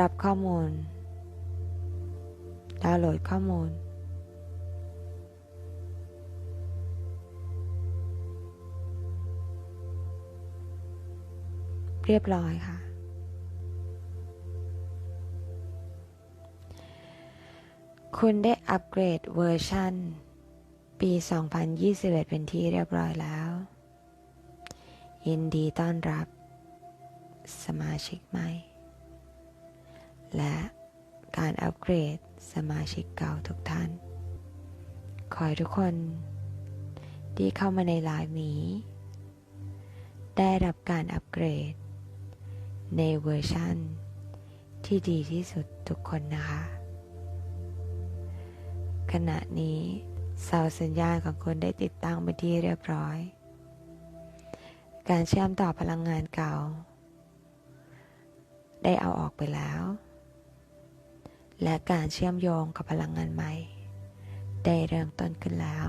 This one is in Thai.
รับข้อมูล ดาวน์โหลดข้อมูล เรียบร้อยค่ะ คุณได้อัปเกรดเวอร์ชันปี 2021 เป็นที่เรียบร้อยแล้ว ยินดีต้อนรับสมาชิกใหม่ และการอัปเกรดสมาชิกเก่าทุกท่าน ขอให้ทุกคนที่เข้ามาในไลน์นี้ ได้รับการอัปเกรด ในเวอร์ชันที่ดีที่สุดทุกคนนะคะ ขณะนี้เสาสัญญาณของคุณได้ติดตั้งไปที่เรียบร้อย การเชื่อมต่อพลังงานเก่า ได้เอาออกไปแล้ว และการเชื่อมโยงกับพลังงานใหม่ ได้เริ่มต้นขึ้นแล้ว